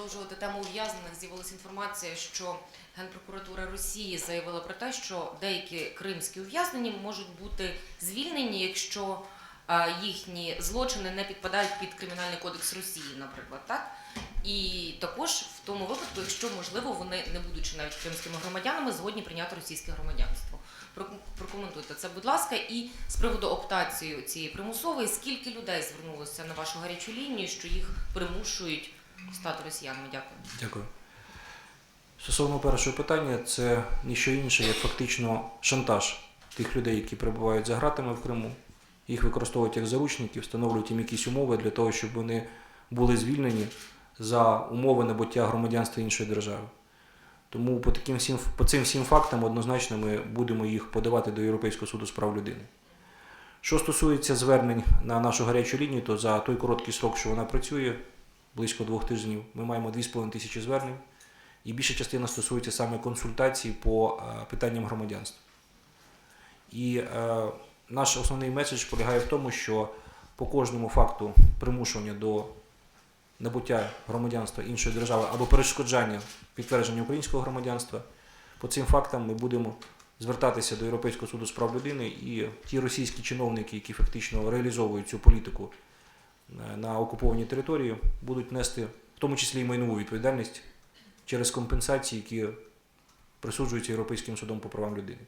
продовжувати тему ув'язнених, з'явилася інформація, що Генпрокуратура Росії заявила про те, що деякі кримські ув'язнені можуть бути звільнені, якщо е, їхні злочини не підпадають під кримінальний кодекс Росії, наприклад, так? І також в тому випадку, якщо можливо вони, не будучи навіть кримськими громадянами, згодні прийняти російське громадянство. Проком- Прокоментуйте це, будь ласка, і з приводу оптації цієї примусової, скільки людей звернулося на вашу гарячу лінію, що їх примушують стати росіянами? Дякую. Дякую. Стосовно першого питання, це ніщо інше, як фактично шантаж тих людей, які перебувають за ґратами в Криму. Їх використовують як заручників, встановлюють їм якісь умови для того, щоб вони були звільнені за умови набуття громадянства іншої держави. Тому по, таким всім, по цим всім фактам однозначно ми будемо їх подавати до Європейського суду з прав людини. Що стосується звернень на нашу гарячу лінію, то за той короткий срок, що вона працює, близько двох тижнів, ми маємо 2,5 тисячі звернень, і більша частина стосується саме консультацій по е, питанням громадянства. І е, наш основний меседж полягає в тому, що по кожному факту примушування до набуття громадянства іншої держави або перешкоджання підтвердження українського громадянства, по цим фактам ми будемо звертатися до Європейського суду з прав людини і ті російські чиновники, які фактично реалізовують цю політику на окупованій території, будуть нести в тому числі і майнову відповідальність через компенсації, які присуджуються Європейським судом по правам людини.